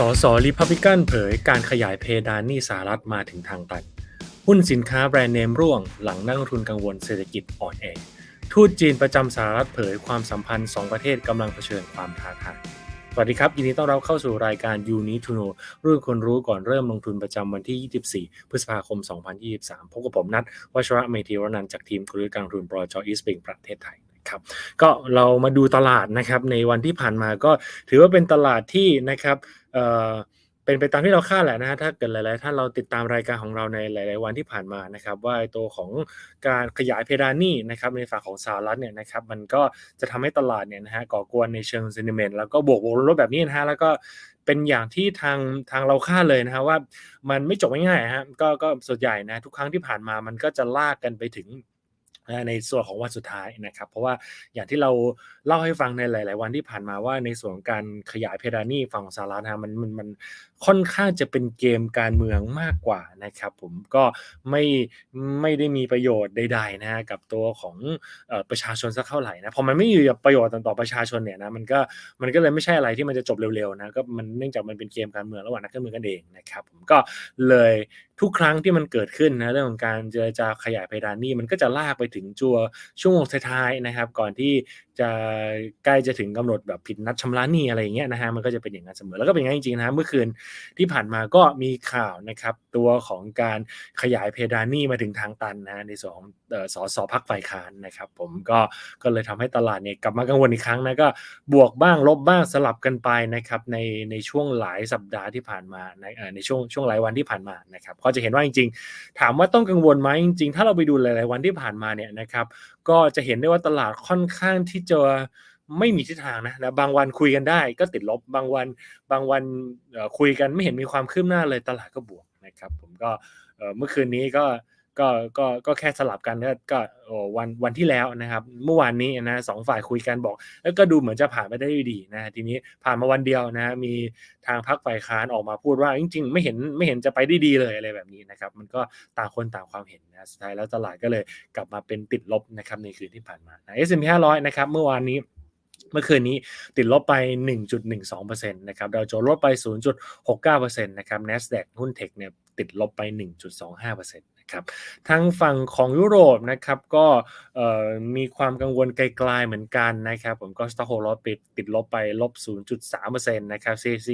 สสริพับลิกันเผยการขยายเพดานหนี้สหรัฐมาถึงทางตัน หุ้นสินค้าแบรนด์เนมร่วง หลังนักลงทุนกังวลเศรษฐกิจอ่อนแอ ทูตจีนประจำสหรัฐเผยความสัมพันธ์ 2 ประเทศกำลังเผชิญความท้าทาย สวัสดีครับ ยินดีต้อนรับเข้าสู่รายการ You Need to Know รุ่นคนรู้ก่อนเริ่มลงทุนประจำวันที่ 24 พฤษภาคม 2023 พบกับผมนัทวชระเมธีวรนันจากทีมกลยุทธ์การลงทุนบรจอีสปิงประเทศไทย ครับก็เรามาดูตลาดนะครับในวันที่ผ่านมาก็ถือว่าเป็นตลาดที่นะครับเอ่อเป็นไปตามที่เราคาดแหละนะฮะถ้าเกิดหลายๆท่านเราติดตามรายการของเราในหลาย ๆ วันที่ผ่านมานะครับ ว่าตัวของการขยายเพดานหนี้นะครับในฝั่งของสหรัฐเนี่ยนะครับมันก็จะทำให้ตลาดเนี่ยนะฮะก่อกวนในเชิงเซนิเมนต์แล้วก็บวกบวกลบแบบนี้นะฮะแล้วก็เป็นอย่างที่ทางทางเราคาดเลยนะฮะว่ามันไม่จบง่ายๆฮะก็ก็ส่วนใหญ่นะทุกครั้งที่ผ่านมามันก็จะลากกันไปถึง ในส่วนของวันสุดท้ายนะครับ เพราะว่าอย่างที่เราเล่าให้ฟังในหลาย ๆ วันที่ผ่านมาว่าในส่วนของการขยายเพดานนี้ฝั่งของสหรัฐนะมันมันมันค่อนข้างจะเป็นเกมการเมืองมากกว่านะครับผมก็ไม่ไม่ได้มีประโยชน์ใด ๆ นะฮะกับตัวของประชาชนสักเท่าไหร่นะพอมันไม่มีประโยชน์ต่อประชาชนเนี่ยนะมันก็มันก็เลยไม่ใช่อะไรที่มันจะจบเร็ว ๆ นะก็มันเนื่องจากมันเป็นเกมการเมืองระหว่างนักการเมืองกันเองนะครับผมก็เลยทุกครั้งที่มันเกิดขึ้นนะเรื่องของการเจรจาขยายเพดานนี้มันก็จะลากไปถึงจัวช่วงท้ายๆนะครับ ก่อนที่จะใกล้จะถึงกำหนดแบบผิดนัดชำระหนี้อะไรอย่างเงี้ยนะฮะมันก็จะเป็นอย่างนั้นเสมอแล้วก็เป็นอย่างนั้นจริงๆนะฮะเมื่อคืนที่ผ่านมาก็มีข่าวนะครับตัวของการขยายเพดานหนี้มาถึงทางตันนะในส่วนของเอ่อสสพักฝ่ายค้านนะครับ ผมก็ก็เลยทำให้ตลาดเนี่ยกลับมากังวลอีกครั้งนะก็บวกบ้างลบบ้างสลับกันไปนะครับในในช่วงหลายสัปดาห์ที่ผ่านมาในในช่วงช่วงหลายวันที่ผ่านมานะครับก็จะเห็นว่าจริง ๆ ถามว่าต้องกังวลไหมจริงๆ ถ้าเราไปดูหลาย ๆ วันที่ผ่านมาเนี่ยนะครับ ก็จะเห็นได้ว่าตลาดค่อนข้างที่จะไม่มีทิศทางนะนะบางวันคุยกันได้ก็ติดลบบางวัน บางวันคุยกันไม่เห็นมีความคืบหน้าเลยตลาดก็บวกนะครับ ผมก็เมื่อคืนนี้ก็ ก็ก็ก็แค่สลับกันก็ก็วันวันที่แล้วนะครับ เมื่อวานนี้นะสองฝ่ายคุยกันบอก แล้วก็ดูเหมือนจะผ่านไปได้ดีนะทีนี้ผ่านมาวันเดียวนะมีทางพรรคฝ่ายค้านออกมาพูดว่าจริง ๆ ไม่เห็นไม่เห็นจะไปได้ดีเลยอะไรแบบนี้นะครับมันก็ต่างคนต่างความเห็นนะสุดท้ายแล้วตลาดก็เลยกลับมาเป็นติดลบนะครับในคืนที่ผ่านมานะ S&P 500 นะครับเมื่อวานนี้เมื่อคืนนี้ติดลบไป 1.12%นะครับดาวโจนส์ลดไป 0.69%นะครับ NASDAQ หุ้นเทคเนี่ย ติดลบไป 1.25%นะครับทางฝั่งของยุโรปนะครับก็มีความกังวลไกลๆเหมือนกันนะครับผมก็สตอกโฮลปิดติดลบไปลบ 0.3%นะครับ CAC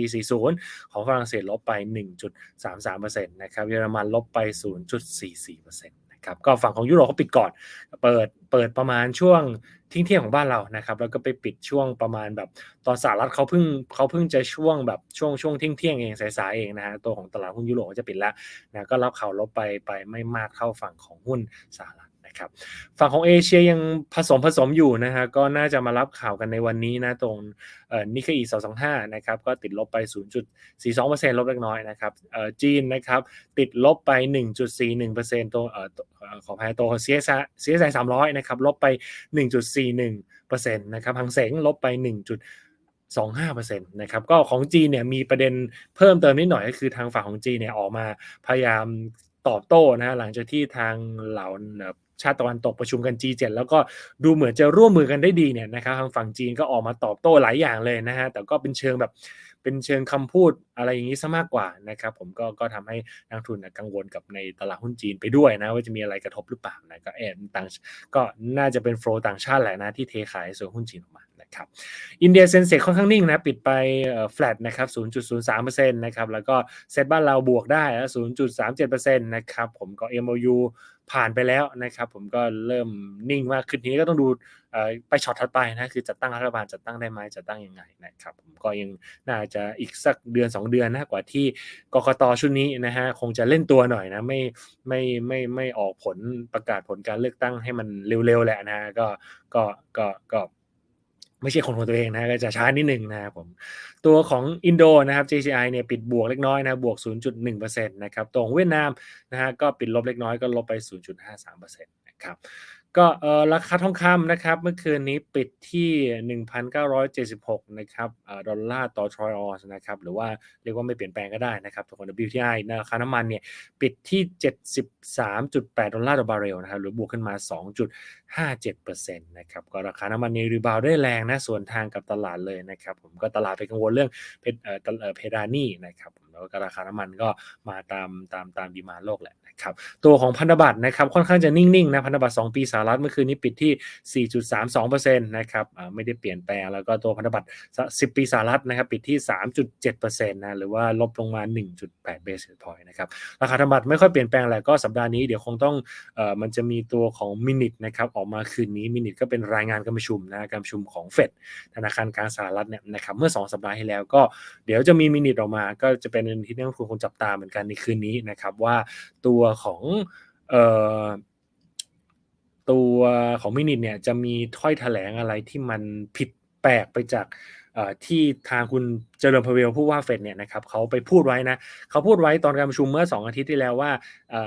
40 ของฝรั่งเศสลบไป 1.33%นะครับเยอรมันลบไป 0.44%นะ ครับก็ฝั่งของยุโรปเขาปิดก่อน เปิดเปิดประมาณช่วงทิ้งเที่ยงของบ้านเรานะครับแล้วก็ไปปิดช่วงประมาณแบบตอนสหรัฐเขาเพิ่งเขาเพิ่งจะช่วงแบบช่วงช่วงเที่ยงเที่ยงเองสายๆเองนะฮะตัวของตลาดหุ้นยุโรปก็จะปิดแล้วนะก็รับข่าวลบไปไปไม่มากเท่าฝั่งของหุ้นสหรัฐ นะครับ ฝั่งของเอเชียยังผสมผสมอยู่นะฮะก็น่าจะมารับข่าวกันในวันนี้นะตรงเอ่อนิเคอี225นะครับก็ติดลบไป 0.42%ลบเล็กน้อยนะครับจีนนะครับติดลบไป 1.41%ตัวเอ่อตัวเอ่อขออภัยตัว CSI CSI 300นะครับลบไป 1.41%นะครับหังเสงลบไป 1.25%นะครับก็ของจีนเนี่ยมีประเด็นเพิ่มเติมนิดหน่อยก็คือทางฝั่งของจีนเนี่ยออกมาพยายามตอบโต้นะฮะหลังจากที่ทางเหล่า ชาติตะวันตกประชุมกัน G7 แล้วก็ดูเหมือนจะร่วมมือกันได้ดีเนี่ยนะครับทางฝั่งจีนก็ออกมาตอบโต้หลายอย่างเลยนะฮะแต่ก็เป็นเชิงแบบเป็นเชิงคำพูดอะไรอย่างนี้ซะมากกว่านะครับผมก็ก็ทำให้นักทุนกังวลกับในตลาดหุ้นจีนไปด้วยนะว่าจะมีอะไรกระทบหรือเปล่านะก็แอบต่างก็น่าจะเป็นโฟลต่างชาติแหละนะที่เทขายส่วนหุ้นจีนออกมานะครับอินเดียเซนเซกค่อนข้างนิ่งนะปิดไปแฟลตนะครับ0.03%นะครับแล้วก็เซตบ้านเราบวกได้ 0.37%นะครับผมก็ MOU ผ่านไปแล้วนะครับ ผมก็เริ่มนิ่งมากขึ้นทีนี้ก็ต้องดูไปช็อตถัดไปนะคือจัดตั้งรัฐบาลจัดตั้งได้ไหมจัดตั้งยังไงนะครับ ผมก็ยังน่าจะอีกสักเดือน 2 เดือนนะกว่าที่กกตชุดนี้นะฮะคงจะเล่นตัวหน่อยนะไม่ไม่ไม่ไม่ออกผลประกาศผลการเลือกตั้งให้มันเร็วๆแหละนะฮะก็ก็ก็ก็ ไม่ใช่คนของตัวเองนะก็จะช้านิดหนึ่งนะครับผมตัวของอินโดนะครับ JCI เนี่ยปิดบวกเล็กน้อยนะบวก 0.1%นะครับตัวของเวียดนามนะฮะก็ปิดลบเล็กน้อยก็ลบไป 0.53%นะครับ ก็เออราคาทองคำนะครับเมื่อคืนนี้ปิดที่ 1,976 นะครับเออดอลลาร์ต่อทรอยออนซ์นะครับหรือว่าเรียกว่าไม่เปลี่ยนแปลงก็ได้นะครับทุกคน WTI ราคาน้ำมันเนี่ยปิดที่ 73.8 ดอลลาร์ต่อบาร์เรลนะครับหรือบวกขึ้นมา 2.57%นะครับก็ราคาน้ำมันในรีบาวได้แรงนะส่วนทางกับตลาดเลยนะครับผมก็ตลาดไปกังวลเรื่องเพดเออเพดานี่นะครับ แล้วก็ราคาน้ำมันก็มาตามตามตามดีมาโลกแหละนะครับตัวของพันธบัตรนะครับค่อนข้างจะนิ่งๆนะพันธบัตร2ปีสหรัฐเมื่อคืนนี้ปิดที่ 4.32%นะครับไม่ได้เปลี่ยนแปลงแล้วก็ตัวพันธบัตร10 ปีสหรัฐนะครับปิดที่ 3.7%นะหรือว่าลบลงมา 1.8 basis point นะครับราคาพันธบัตรไม่ค่อยเปลี่ยนแปลงแหละก็สัปดาห์นี้เดี๋ยวคงต้องอมันจะมีตัวของมินิทนะครับออกมาคืนนี้มินิทก็เป็นรายงานการประชุมนะการประชุมของเฟดธนาคารกลางสหรัฐเนี่ยนะครับเมื่อ 2 สัปดาห์ที่แล้วก็เดี๋ยวจะมีมินิทออกมาก็จะเป็นที่นักลงทุนคงจับตาเหมือนกันในคืนนี้นะครับ ว่าตัวของตัวของมินิเนี่ยจะมีถ้อยแถลงอะไรที่มันผิดแปลกไปจาก ที่ทางคุณเจริญพาเวลผู้ว่าเฟดเนี่ยนะครับเขาไปพูดไว้นะเขาพูดไว้ตอนการประชุมเมื่อ 2 อาทิตย์ที่แล้วว่า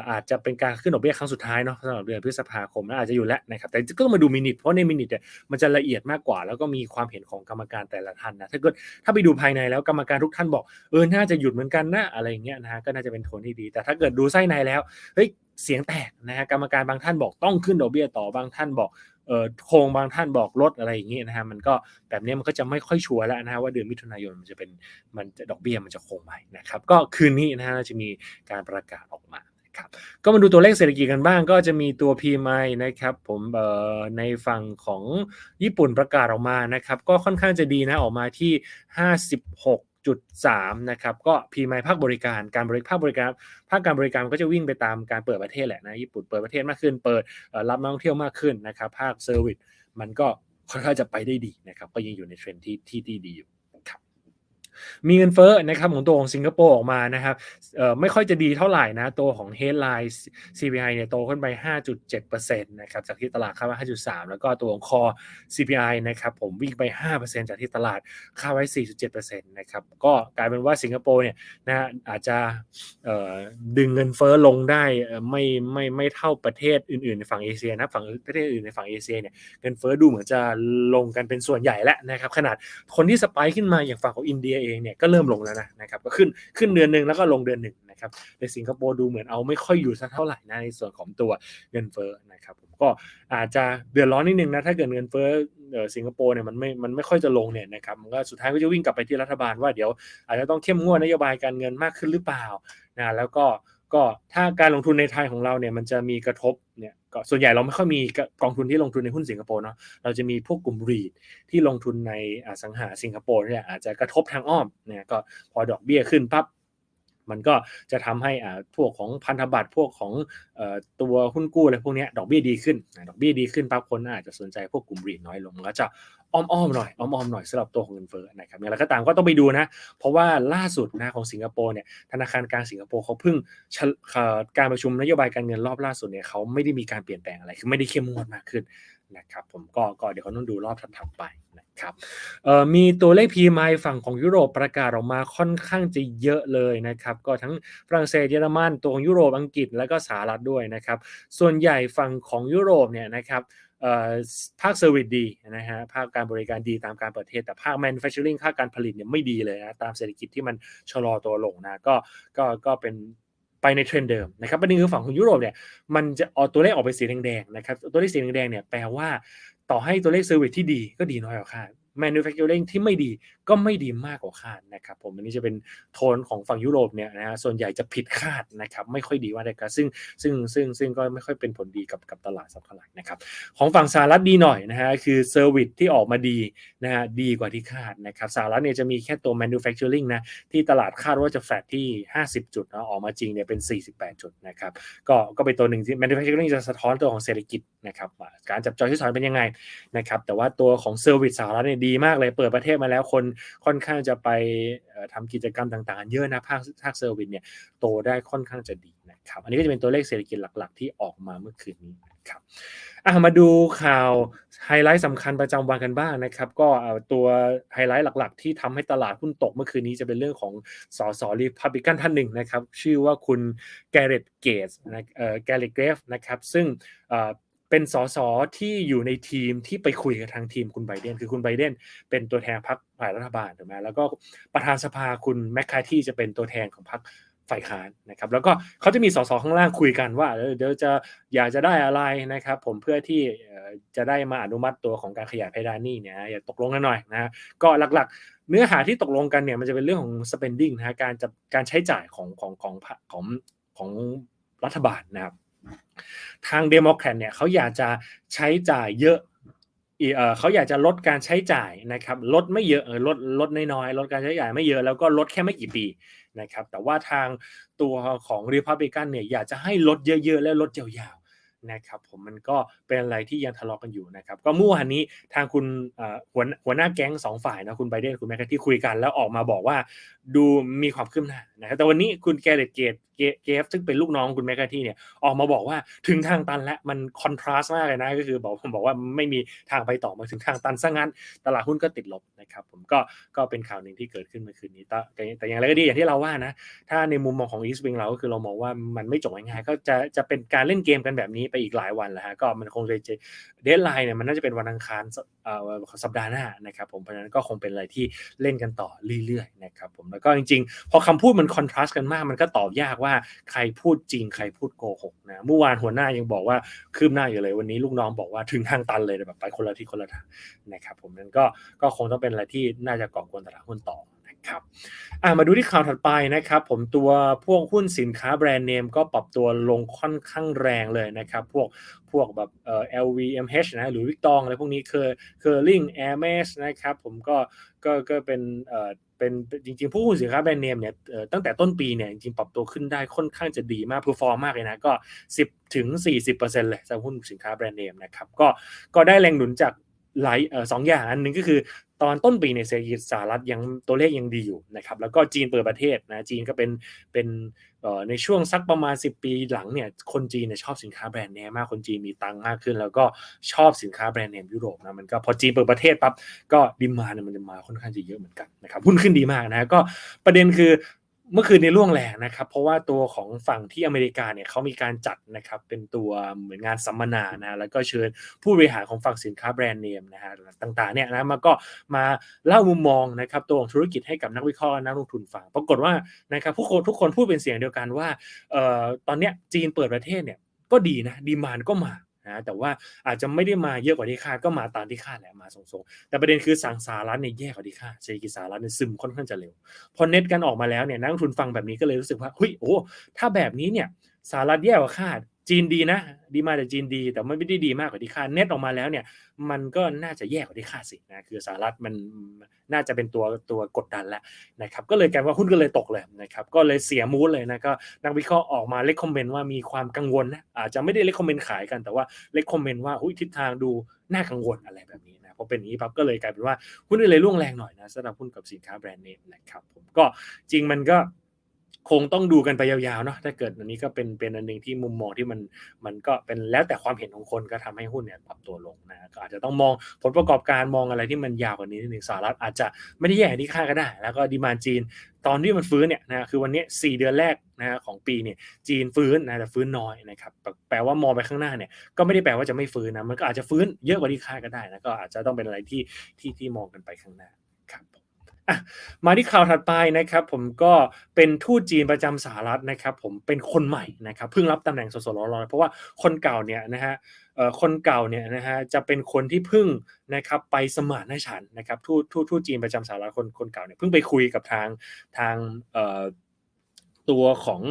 อาจจะเป็นการขึ้นดอกเบี้ยครั้งสุดท้ายเนาะสำหรับเดือนพฤษภาคมนะอาจจะอยู่แล้วนะครับแต่ก็มาดูมินิทเพราะในมินิทเนี่ยมันจะละเอียดมากกว่า แล้วก็มีความเห็นของกรรมการแต่ละท่านนะถ้าเกิดถ้าไปดูภายในแล้วกรรมการทุกท่านบอกเออน่าจะหยุดเหมือนกันนะอะไรอย่างเงี้ยนะฮะก็น่าจะเป็นโทนที่ดี แต่ถ้าเกิดดูไส้ในแล้วเฮ้ยเสียงแตกนะฮะกรรมการบางท่านบอกต้องขึ้นดอกเบี้ยต่อบางท่านบอก โครงบางท่านบอกลดอะไรอย่างเงี้ยนะฮะมันก็แบบนี้มันก็จะไม่ค่อยชัวร์แล้วนะฮะว่าเดือนมิถุนายนมันจะเป็นมันจะดอกเบี้ยมันจะคงไหมนะครับก็คืนนี้นะฮะจะมีการประกาศออกมาครับก็มาดูตัวเลขเศรษฐกิจกันบ้างก็จะมีตัว PMI นะครับผมในฝั่งของญี่ปุ่นประกาศออกมานะครับก็ค่อนข้างจะดีนะออกมาที่ 56 3 นะครับ ก็ PMI ภาคบริการการบริภาคบริการภาคการบริการก็จะวิ่งไปตามการเปิดประเทศแหละนะญี่ปุ่นเปิดประเทศมากขึ้น เปิดรับนักท่องเที่ยวมากขึ้นนะครับ ภาคเซอร์วิสมันก็ค่อนข้างจะไปได้ดีนะครับ ก็ยังอยู่ในเทรนด์ที่ที่ดีอยู่ มีเงินเฟ้อนะครับของตัวของสิงคโปร์ออกมานะครับไม่ค่อยจะดีเท่าไหร่นะตัวของ headline CPI เนี่ยโตขึ้นไป 5.7%นะครับจากที่ตลาดคาดว่า 5.3 แล้วก็ตัวของ core CPI นะครับผมวิ่งไป 5%จากที่ตลาดคาดไว้ 4.7%นะครับก็กลายเป็นว่าสิงคโปร์เนี่ยนะอาจจะดึงเงินเฟ้อลงได้ไม่ไม่ไม่เท่าประเทศอื่นๆในฝั่งเอเชียนะฝั่งประเทศอื่นในฝั่งเอเชียเนี่ยเงินเฟ้อดูเหมือนจะลงกันเป็นส่วนใหญ่แล้วนะครับขนาดคนที่สไปค์ขึ้นมาอย่างฝั่งของอินเดียเองเนี่ยก็เริ่มลงแล้วนะนะครับก็ขึ้นขึ้นเดือนหนึ่งแล้วก็ลงเดือนหนึ่งนะครับในสิงคโปร์ดูเหมือนเอาไม่ค่อยอยู่สักเท่าไหร่นะในส่วนของตัวเงินเฟ้อนะครับผมก็อาจจะเดือดร้อนนิดนึงนะถ้าเกิดเงินเฟ้อสิงคโปร์เนี่ยมันไม่มันไม่ค่อยจะลงเนี่ยนะครับมันก็สุดท้ายก็จะวิ่งกลับไปที่รัฐบาลว่าเดี๋ยวอาจจะต้องเข้มงวดนโยบายการเงินมากขึ้นหรือเปล่านะแล้วก็ก็ถ้าการลงทุนในไทยของเราเนี่ยมันจะมีกระทบเนี่ย ก็ส่วนใหญ่เราไม่ค่อยมีกองทุนที่ลงทุนในหุ้นสิงคโปร์เนาะเราจะมีพวกกลุ่มรีดที่ลงทุนในอสังหาสิงคโปร์เนี่ยอาจจะกระทบทางอ้อมเนี่ยก็พอดอกเบี้ยขึ้นปั๊บ มันก็จะทำให้อ่าพวกของพันธบัตรพวกของเอ่อตัวหุ้นกู้อะไรพวกนี้ดอกเบี้ยดีขึ้นดอกเบี้ยดีขึ้นปั๊บคนอาจจะสนใจพวกกลุ่มรีน้อยลงมันก็จะอ้อมๆหน่อยอ้อมๆหน่อยสำหรับตัวของเงินเฟ้อนะครับอย่างไรก็ตามก็ต้องไปดูนะ เพราะว่าล่าสุดนะของสิงคโปร์เนี่ยธนาคารกลางสิงคโปร์เขาเพิ่งการประชุมนโยบายการเงินรอบล่าสุดเนี่ยเขาไม่ได้มีการเปลี่ยนแปลงอะไรคือไม่ได้เข้มงวดมากขึ้นนะครับผมก็ก็เดี๋ยวเขาต้องดูรอบถัดไป ครับมีตัวเลข PMI ฝั่งของยุโรปประกาศออกมาค่อนข้างจะเยอะเลยนะครับ ก็ทั้งฝรั่งเศสเยอรมันตัวของยุโรปอังกฤษแล้วก็สหรัฐด้วยนะครับ ส่วนใหญ่ฝั่งของยุโรปเนี่ยนะครับภาคเซอร์วิสดีนะฮะภาคการบริการดีตามการเปิดเทศ แต่ภาค manufacturing ภาคการผลิตเนี่ยไม่ดีเลยนะตามเศรษฐกิจที่มันชะลอตัวลงนะก็ก็ก็เป็นไปในเทรนเดิมนะครับประเด็นคือฝั่งของยุโรปเนี่ยมันจะเอาตัวเลขออกไปสีแดงๆนะครับตัวเลขสีแดงๆเนี่ยแปลว่า ต่อให้ตัวเลขเซอร์วิสที่ดีก็ดีน้อยกว่าคาด manufacturing ที่ไม่ดีก็ไม่ดีมากกว่าคาดนะครับผมอันนี้จะเป็นโทนของฝั่งยุโรปเนี่ยนะฮะส่วนใหญ่จะผิดคาดนะครับไม่ค่อยดีว่าแต่ก็ซึ่งซึ่งซึ่งซึ่งก็ไม่ค่อยเป็นผลดีกับกับตลาดสักเท่าไหร่นะครับของฝั่งสหรัฐดีหน่อยนะฮะคือเซอร์วิสที่ออกมาดีนะฮะดีกว่าที่คาดนะครับสหรัฐเนี่ยจะมีแค่ตัว manufacturing นะที่ตลาดคาดว่าจะแฟลตที่ 50 จุดนะออกมาจริงเนี่ยเป็น 48 จุดนะครับก็ก็เป็นตัวหนึ่งที่ manufacturing จะสะท้อนตัวของเศรษฐกิจนะครับการจับจอยที่สอนเป็นยังไงนะครับแต่ว่าตัวของเซอร์วิสสหรัฐเนี่ยดีีมากเลยเปิดประเทศมาแล้วคนค่อนข้างจะไปทำกิจกรรมต่าง ๆ เยอะนะภาคภาคเซอร์วิสเนี่ยโตได้ค่อนข้างจะดีนะครับอันนี้ก็จะเป็นตัวเลขเศรษฐกิจหลัก ๆ ที่ออกมาเมื่อคืนนี้นะครับมาดูข่าวไฮไลท์สำคัญประจำวันกันบ้างนะครับ ก็เอาตัวไฮไลท์หลัก ๆ ที่ทำให้ตลาดหุ้นตกเมื่อคืนนี้จะเป็นเรื่องของสสรีพับลิกันท่านหนึ่งนะครับ ชื่อว่าคุณแกเรตเกสนะเอ่อแกเรตเกรฟนะครับซึ่ง เป็นสสที่อยู่ในทีมที่ไปคุยกับทางทีมคุณไบเดนคือคุณไบเดนเป็นตัวแทนพรรคฝ่ายรัฐบาลถูกไหมแล้วก็ประธานสภาคุณแมคคาที่จะเป็นตัวแทนของพรรคฝ่ายค้านนะครับแล้วก็เขาจะมีสสข้างล่างคุยกันว่าเดี๋ยวจะอยากจะได้อะไรนะครับ ผมเพื่อที่จะได้มาอนุมัติตัวของการขยายเพดานนี้เนี่ยอย่าตกลงกันหน่อยนะก็หลักๆ เนื้อหาที่ตกลงกันเนี่ยมันจะเป็นเรื่องของ spending นะฮะการจะการใช้จ่ายของของของของของรัฐบาลนะครับ ทางเดโมแครตเนี่ยเขาอยากจะใช้จ่ายเยอะเออเขาอยากจะลดการใช้จ่ายนะครับลดไม่เยอะเออลดลดน้อยๆลดการใช้จ่ายไม่เยอะแล้วก็ลดแค่ไม่กี่ปีนะครับแต่ว่าทางตัวของรีพับลิกันเนี่ยอยากจะให้ลดเยอะๆและลดยาว นะครับผมมันก็เป็นอะไรที่ยังทะเลาะกันอยู่นะครับ ก็เมื่อวานนี้ทางคุณหัวหัวหน้าแก๊งสองฝ่ายนะคุณไบเดนคุณแมคคาที่คุยกัน แล้วออกมาบอกว่าดูมีความคืบหน้านะครับแต่วันนี้คุณแกเรตเกตเกฟซึ่งเป็นลูกน้องคุณแมคคาที่เนี่ยออกมาบอกว่าถึงทางตันแล้วมันคอนทราสต์มากเลยนะก็คือบอกผมบอกว่าไม่มีทางไปต่อมาถึงทางตันซะงั้น ตลาดหุ้นก็ติดลบนะครับผมก็ก็เป็นข่าวหนึ่งที่เกิดขึ้นเมื่อคืนนี้แต่แต่อย่างไรก็ดีอย่างที่เราว่านะถ้าในมุมมองของ East Wing เราก็คือเรามองว่ามันไม่จบง่ายๆก็จะจะเป็นการเล่นเกมกันแบบนี้ไปอีกหลายวันแล้วฮะก็มันคงจะเดทไลน์เนี่ยมันน่าจะเป็นวันอังคารสัปดาห์หน้านะครับผมเพราะฉะนั้นก็คงเป็นอะไรที่เล่นกันต่อเรื่อยๆนะครับผมแล้วก็จริงๆ พอคำพูดมันคอนทราสต์กันมาก มันก็ตอบยากว่าใครพูดจริงใครพูดโกหกนะเมื่อวานหัวหน้ายังบอกว่าคืบหน้าอยู่เลยวันนี้ลูกน้องบอกว่าถึงทางตันเลยแบบไปคนละที่คนละทางนะครับผมนั้นก็ก็คงต้องเป็นอะไรที่น่าจะก่อกวนตลาดหุ้นต่อ ครับอ่ามาดูที่ข่าวถัดไปนะครับ ผมตัวพวกหุ้นสินค้าแบรนด์เนมก็ปรับตัวลงค่อนข้างแรงเลยนะครับ พวกพวกแบบเอ่อ LVMH นะหรือวิกตองอะไรพวกนี้เคอร์เคอร์ลิงแอร์เมสนะครับ ผมก็ก็ก็เป็นเอ่อเป็นจริงๆ ผู้หุ้นสินค้าแบรนด์เนมเนี่ยตั้งแต่ต้นปีเนี่ยจริงๆปรับตัวขึ้นได้ค่อนข้างจะดีมากเพอร์ฟอร์มมากเลยนะ ก็ 10ถึง40%เลยสำหรับหุ้นสินค้าแบรนด์เนมนะครับก็ก็ได้แรงหนุนจากหลายสองอย่างอันหนึ่งก็คือ ตอนต้นปีในเศรษฐกิจสหรัฐยังตัวเลขยังดีอยู่นะครับแล้วก็จีนเปิดประเทศนะจีนก็เป็นเป็นในช่วงสักประมาณ 10 ปีหลังเนี่ยคนจีนเนี่ยชอบสินค้าแบรนด์เนมมากคนจีนมีตังค์มากขึ้น แล้วก็ชอบสินค้าแบรนด์เนมยุโรปนะมันก็พอจีนเปิดประเทศปั๊บก็ดิมาเนี่ยมันจะมาค่อนข้างจะเยอะเหมือนกันนะครับหุ้นขึ้นดีมากนะก็ประเด็นคือ เมื่อคืนในร่วงแรงนะครับ เพราะว่าตัวของฝั่งที่อเมริกาเนี่ยเขามีการจัดนะครับเป็นตัวเหมือนงานสัมมนานะแล้วก็เชิญผู้บริหารของฝั่งสินค้าแบรนด์เนมนะฮะต่างๆเนี่ยนะมาก็มาเล่ามุมมองนะครับตัวของธุรกิจให้กับนักวิเคราะห์นักลงทุนฟังปรากฏว่านะครับผู้คนทุกคนพูดเป็นเสียงเดียวกันว่าเอ่อตอนเนี้ยจีนเปิดประเทศเนี่ยก็ดีนะดีมานก็มา นะแต่ว่าอาจจะไม่ได้มาเยอะกว่าที่คาดก็มาตามที่คาดแหละมาทรงๆแต่ประเด็นคือสั่งสารัฐเนี่ยแย่กว่าที่คาดเศรษฐกิจสารัฐเนี่ยซึมค่อนข้างจะเร็วพอเน็ตกันออกมาแล้วเนี่ยนักทุนฟังแบบนี้ก็เลยรู้สึกว่าเฮ้ยโอ้ถ้าแบบนี้เนี่ยสารัฐแย่กว่าคาด จีนดีนะ ดีมาแต่จีนดี แต่ไม่ได้ดีมากกว่าที่คาดเน็ตออกมาแล้วเนี่ย มันก็น่าจะแย่กว่าที่คาดสินะคือสหรัฐมันน่าจะเป็นตัวตัวกดดันแล้วนะครับ ก็เลยกลายว่าหุ้นก็เลยตกเลยนะครับ ก็เลยเสียมูดเลยนะก็นักวิเคราะห์ออกมาเลคคอมเมนต์ว่ามีความกังวลนะอาจจะไม่ได้เลคคอมเมนต์ขายกันแต่ว่าเลคคอมเมนต์ว่าหุ้ยทิศทางดูน่ากังวลอะไรแบบนี้นะพอเป็นอย่างนี้ปั๊บก็เลยกลายเป็นว่าหุ้นก็เลยร่วงแรงหน่อยนะสำหรับหุ้นกับสินค้าแบรนด์เนมนะครับผมก็จริงมันก็ คงต้องดูกันไปยาวๆเนาะถ้าเกิดอันนี้ก็เป็นเป็นอันหนึ่งที่มุมมองที่มันมันก็เป็นแล้วแต่ความเห็นของคนก็ทำให้หุ้นเนี่ยปรับตัวลงนะก็อาจจะต้องมองผลประกอบการมองอะไรที่มันยาวกว่านี้นิดนึงสหรัฐอาจจะไม่ได้แย่ที่คาดก็ได้ แล้วก็ดีมานจีน ตอนที่มันฟื้นเนี่ยนะคือวันนี้ 4 เดือนแรกนะของปีเนี่ยจีนฟื้นนะแต่ฟื้นน้อยนะครับแปลแปลว่ามองไปข้างหน้าเนี่ยก็ไม่ได้แปลว่าจะไม่ฟื้นนะมันก็อาจจะฟื้นเยอะกว่าที่คาดก็ได้นะก็อาจจะต้องเป็นอะไรที่ที่ที่มองกันไปข้างหน้าครับผ มาที่ข่าวถัดไปนะครับ ผมก็เป็นทูตจีนประจำสหรัฐนะครับ ผมเป็นคนใหม่นะครับเพิ่งรับตำแหน่งสดๆร้อนๆเพราะว่าคนเก่าเนี่ยนะฮะคนเก่าเนี่ยนะฮะจะเป็นคนที่เพิ่งนะครับไปสมานฉันนะครับทูตทูตทูตจีนประจำสหรัฐคนคนเก่าเนี่ยเพิ่งไปคุยกับทางทางตัวของ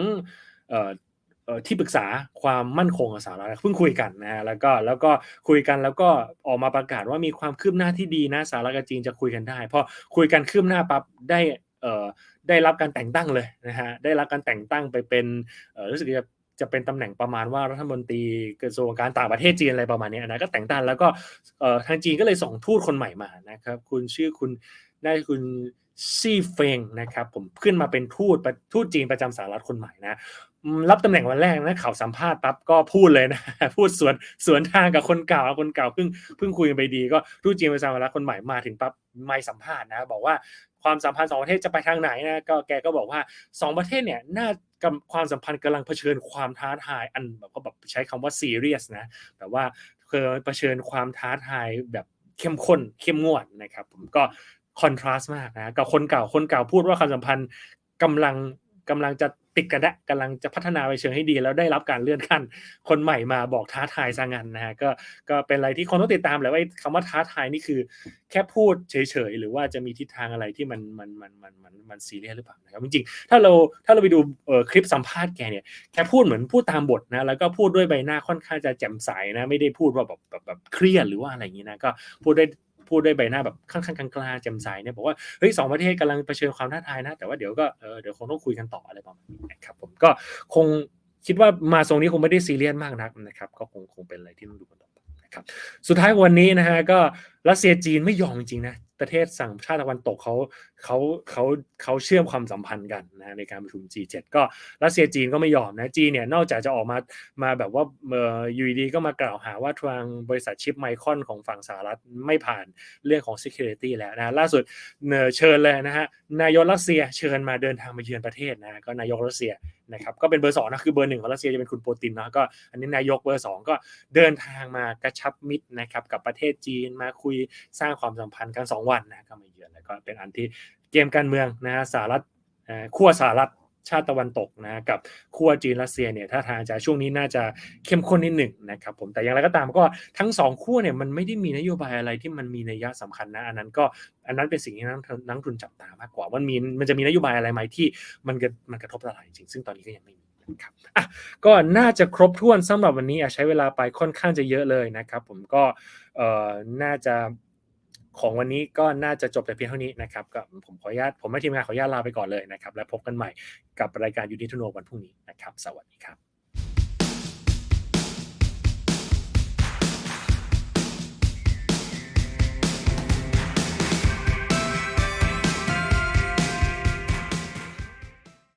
ที่ปรึกษาความมั่นคงของสหรัฐเพิ่งคุยกันนะฮะแล้วก็แล้วก็คุยกันแล้วก็ออกมาประกาศว่ามีความคืบหน้าที่ดีนะสหรัฐกับจีนจะคุยกันได้พอคุยกันคืบหน้าปั๊บได้ได้รับการแต่งตั้งเลยนะฮะได้รับการแต่งตั้งไปเป็นรู้สึกจะจะเป็นตำแหน่งประมาณว่ารัฐมนตรีกระทรวงการต่างประเทศจีนอะไรประมาณนี้นะก็แต่งตั้งแล้วก็ทางจีนก็เลยส่งทูตคนใหม่มานะครับคุณชื่อคุณได้คุณซี่เฟงนะครับผมขึ้นมาเป็นทูตทูตจีนประจำสหรัฐคนใหม่นะ รับตำแหน่งวันแรกนะข่าวสัมภาษณ์ปั๊บก็พูดเลยนะ พูดสวนสวนทางกับคนเก่าคนเก่าเพิ่งเพิ่งคุยกันไปดี ก็ทูตจีนประจำสหรัฐคนใหม่มาถึงปั๊บไม่สัมภาษณ์นะ บอกว่าความสัมพันธ์สองประเทศจะไปทางไหนนะก็แกก็บอกว่าสองประเทศเนี่ยน่าความสัมพันธ์กำลังเผชิญความท้าทาย อันแบบก็แบบใช้คำว่า serious นะแบบว่าเคยเผชิญความท้าทายแบบเข้มข้นเข้มงวดนะครับ ผมก็คอนทราสต์มากนะกับคนเก่าคนเก่าพูดว่าความสัมพันธ์กำลัง กำลังจะติดกระแดะกำลังจะพัฒนาไปเชิงให้ดี แล้วได้รับการเลื่อนขั้น คนใหม่มาบอกท้าทายซะงั้นนะฮะก็ก็เป็นอะไรที่คนต้องติดตามแหละว่าไอ้คำว่าท้าทายนี่คือ แค่พูดเฉยๆหรือว่าจะมีทิศทางอะไรที่มันมันมันมันมันมันซีเรียสหรือเปล่านะครับจริงๆถ้าเราถ้าเราไปดูเอ่อคลิปสัมภาษณ์แกเนี่ยแกพูดเหมือนพูดตามบทนะแล้วก็พูดด้วยใบหน้าค่อนข้างจะแจ่มใสนะไม่ได้พูดว่าแบบแบบแบบเครียดหรือว่าอะไรอย่างนี้นะก็พูดได้ พูดด้วยใบหน้าแบบค่อนข้างกลางๆแจ่มใสเนี่ยบอกว่าเฮ้ยสองประเทศกำลังเผชิญความท้าทายนะ แต่ว่าเดี๋ยวก็เออเดี๋ยวคงต้องคุยกันต่ออะไรประมาณนี้นะครับผมก็คงคิดว่ามาทรงนี้คงไม่ได้ซีเรียสมากนักนะครับก็คงคงเป็นอะไรที่ต้องดูกันต่อไปนะครับสุดท้ายวันนี้นะฮะก็รัสเซียจีนไม่ยอมจริงๆนะประเทศสั่งชาติตะวันตกเขาเขาเขาเขาเชื่อมความสัมพันธ์กันนะในการประชุม G7 ก็รัสเซียจีนก็ไม่ยอมนะจีนเนี่ยนอกจากจะออกมามาแบบว่าเอ่อยูดีก็มากล่าวหาว่าทางบริษัทชิปไมคอนของฝั่งสหรัฐไม่ผ่านเรื่องของ security แล้วนะล่าสุดเนเชิญเลยนะฮะนายกรัสเซียเชิญมาเดินทางมาเยือนประเทศนะก็นายกรัสเซียนะครับก็เป็นเบอร์สองนะคือเบอร์หนึ่งของรัสเซียจะเป็นคุณโปตินนะก็อันนี้นายกเบอร์สองก็เดินทางมากระชับมิตรนะครับกับประเทศจีนมาคุยสร้างความสัมพันธ์กันสองวันนะก็มาเยือนแล้วก็เป็นอันที่ เกมการเมืองนะฮะสหรัฐเอ่อขั้วสหรัฐชาติตะวันตกนะกับขั้วจีนรัสเซียเนี่ยถ้าทางจะช่วงนี้น่าจะเข้มข้นนิดหนึ่งนะครับผมแต่อย่างไรก็ตามก็ทั้งสองขั้วเนี่ยมันไม่ได้มีนโยบายอะไรที่มันมีนัยยะสำคัญนะอันนั้นก็อันนั้นเป็นสิ่งที่นักนักทุนจับตามากกว่ามันมีมันจะมีนโยบายอะไรไหมที่มันกระมันกระทบตลาดจริงซึ่งตอนนี้ก็ยังไม่มีนะครับอะก็น่าจะครบถ้วนสำหรับวันนี้ใช้เวลาไปค่อนข้างจะเยอะเลยนะครับ ผมก็เอ่อน่าจะ ของวันนี้ก็น่าจะจบแต่เพียงเท่านี้นะครับก็ผมขออนุญาตผมและทีมงานขออนุญาตลาไปก่อนเลยนะครับและพบกันใหม่กับรายการยูนิทโนวันพรุ่งนี้นะครับ สวัสดีครับ